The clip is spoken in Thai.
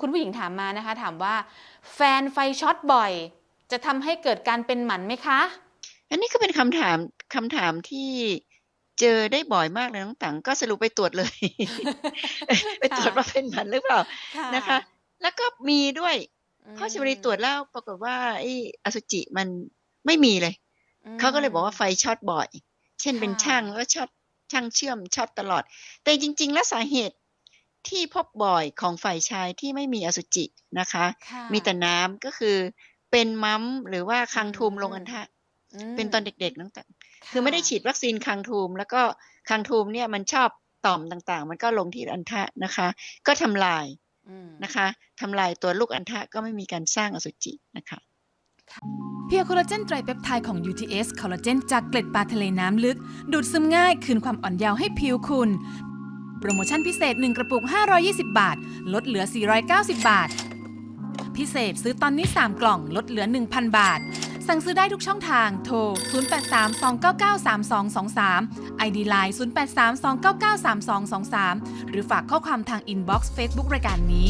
คุณผู้หญิงถามมานะคะ ถามว่า แฟนไฟช็อตบ่อย จะทำให้เกิดการเป็นหมันไหมคะ อันนี้ก็เป็นคำถามคำถามที่เจอได้บ่อยมากเลยน้องตังก็สรุปไปตรวจเลย ไปตรวจค่ะว่าเป็นหมันหรือเปล่าค่ะนะคะ แล้วก็มีด้วยอืมเพราะชวลีตรวจแล้วปรากฏว่าไอ้อสุจิมันไม่มีเลย เขาก็เลยบอกว่าไฟช็อตบ่อย เช่นเป็นค่ะช่างแล้วช็อตช่างเชื่อมช็อตตลอด แต่จริง ๆ แล้วสาเหตุ ที่พบบ่อยของฝ่ายชายที่ไม่มีอสุจินะคะค่ะมีแต่น้ำก็คือเป็นมัมหรือว่าคังทูมอืมลงอัณฑะมเป็นตอนเด็กๆตั้งแต่ะคือไม่ได้ฉีดวัคซีนคังทูม แล้วก็คังทูมเนี่ยมันชอบต่อมต่างๆ มันก็ลงที่อัณฑะนะคะ ก็ทำลายอืมนะคะทำลายตัวลูกอัณฑะก็ไม่มีการสร้างอสุจินะคะเพียวคอลลาเจนไตรเปปไทด์ของ UTS คอลลาเจนจากเกล็ดปลาทะเลน้ำลึก ดูดซึมง่าย คืนความอ่อนเยาว์ให้ผิวคุณ โปรโมชั่นพิเศษ 1 กระปุก 520 บาท ลดเหลือ 490 บาท พิเศษซื้อตอนนี้ 3 กล่อง ลดเหลือ 1,000 บาท สั่งซื้อได้ทุกช่องทาง โทร 0832993223 ID Line 0832993223 หรือฝากข้อความทางอินบ็อกซ์เฟซบุ๊กรายการนี้